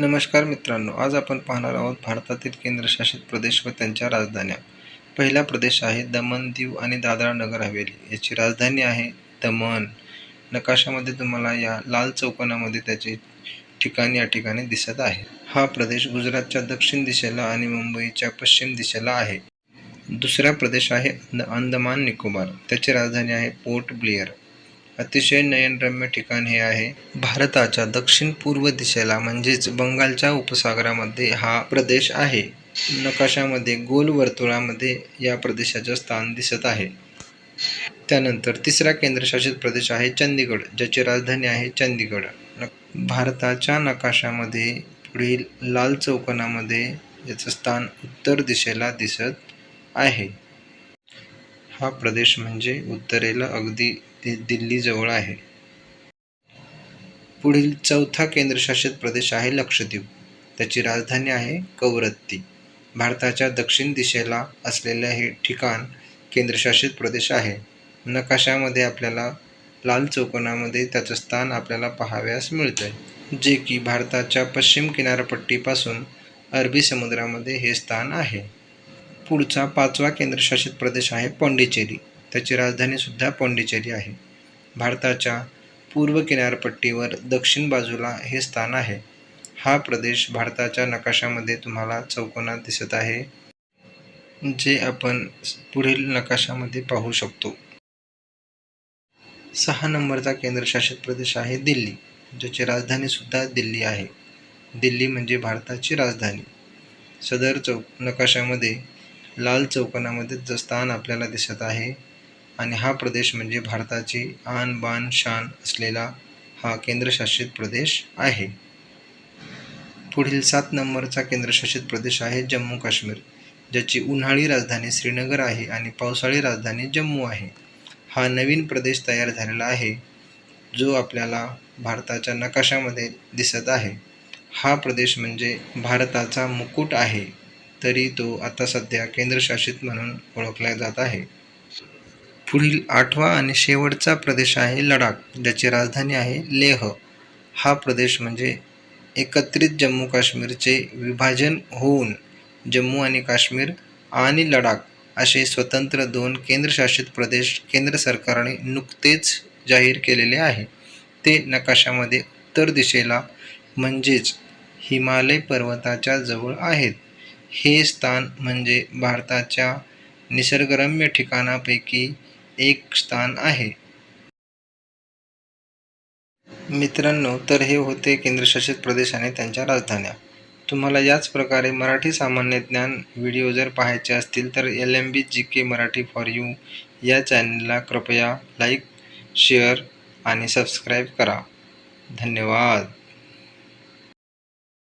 नमस्कार मित्रांनो आज आपण पाहणार आहोत भारतातील केंद्रशासित प्रदेश व त्यांच्या राजधान्या. पहिला प्रदेश आहे दमण दीव आणि दादरा नगर हवेली. याची राजधानी आहे दमण. नकाशामध्ये तुम्हाला या लाल चौकोनामध्ये त्याचे ठिकाण या ठिकाणी दिसत आहे. हा प्रदेश गुजरातच्या दक्षिण दिशेला आणि मुंबईच्या पश्चिम दिशेला आहे. दुसरा प्रदेश आहे अंदमान निकोबार. त्याची राजधानी आहे पोर्ट ब्लेअर. अतिशय नयनरम्य ठिकाण हे आहे. भारताच्या दक्षिण पूर्व दिशेला म्हणजेच बंगालच्या उपसागरामध्ये हा प्रदेश आहे. नकाशामध्ये गोल वर्तुळामध्ये या प्रदेशाचे स्थान दिसत आहे. त्यानंतर तिसरा केंद्रशासित प्रदेश आहे चंदीगड ज्याची राजधानी आहे चंदीगड. न- भारताच्या नकाशामध्ये पुढील लाल चौकोनामध्ये याचं स्थान उत्तर दिशेला दिसत आहे. हा प्रदेश म्हणजे उत्तरेला अगदी दि दिल्लीजवळ आहे. पुढील चौथा केंद्रशासित प्रदेश आहे लक्षद्वीप. त्याची राजधानी आहे कवरत्ती. भारताच्या दक्षिण दिशेला असलेले हे ठिकाण केंद्रशासित प्रदेश आहे. नकाशामध्ये आपल्याला लाल चौकोनामध्ये त्याचं स्थान आपल्याला पाहाव्यास मिळतं जे की भारताच्या पश्चिम किनारपट्टीपासून अरबी समुद्रामध्ये हे स्थान आहे. पुढचा पाचवा केंद्रशासित प्रदेश आहे पाँडिचेरी. त्याची राजधानीसुद्धा पॉंडिचेरी आहे. भारताच्या पूर्व किनारपट्टीवर दक्षिण बाजूला हे स्थान आहे. हा प्रदेश भारताच्या नकाशामध्ये तुम्हाला चौकोनात दिसत आहे जे आपण पुढील नकाशामध्ये पाहू शकतो. सहा नंबरचा केंद्रशासित प्रदेश आहे दिल्ली ज्याची राजधानीसुद्धा दिल्ली आहे. दिल्ली म्हणजे भारताची राजधानी. सदर चौक नकाशामध्ये लाल चौकोनामध्ये स्थान आपल्याला दिसत आहे आणि हा प्रदेश म्हणजे भारताची आन बान शान असलेला हा केंद्रशासित प्रदेश आहे. पुढील सात नंबरचा केंद्रशासित प्रदेश आहे जम्मू काश्मीर ज्याची उन्हाळी राजधानी श्रीनगर आहे आणि पावसाळी राजधानी जम्मू आहे. हा नवीन प्रदेश तयार झालेला आहे जो आपल्याला भारताच्या नकाशामध्ये दिसत आहे. हा प्रदेश म्हणजे भारताचा मुकुट आहे तरी तो आता सध्या केंद्रशासित म्हणून ओळखला जात आहे. पुढील आठवा आणि शेवटचा प्रदेश आहे लडाख ज्याची राजधानी आहे लेह. हा प्रदेश म्हणजे एकत्रित जम्मू काश्मीरचे विभाजन होऊन जम्मू आणि काश्मीर आणि लडाख असे स्वतंत्र दोन केंद्रशासित प्रदेश केंद्र सरकारने नुकतेच जाहीर केलेले आहे. ते नकाशामध्ये उत्तर दिशेला म्हणजेच हिमालय पर्वताच्या जवळ आहेत. हे स्थान म्हणजे भारताच्या निसर्गरम्य ठिकाणापैकी एक स्थान आहे. मित्रांनो तर हे होते केंद्रशासित प्रदेश आणि त्यांच्या राजधान्या. तुम्हाला याच प्रकारे मराठी सामान्य ज्ञान व्हिडिओ जर पाहायचे असतील तर L M B G K Marathi for you या चॅनलला कृपया लाईक शेअर आणि सबस्क्राईब करा. धन्यवाद.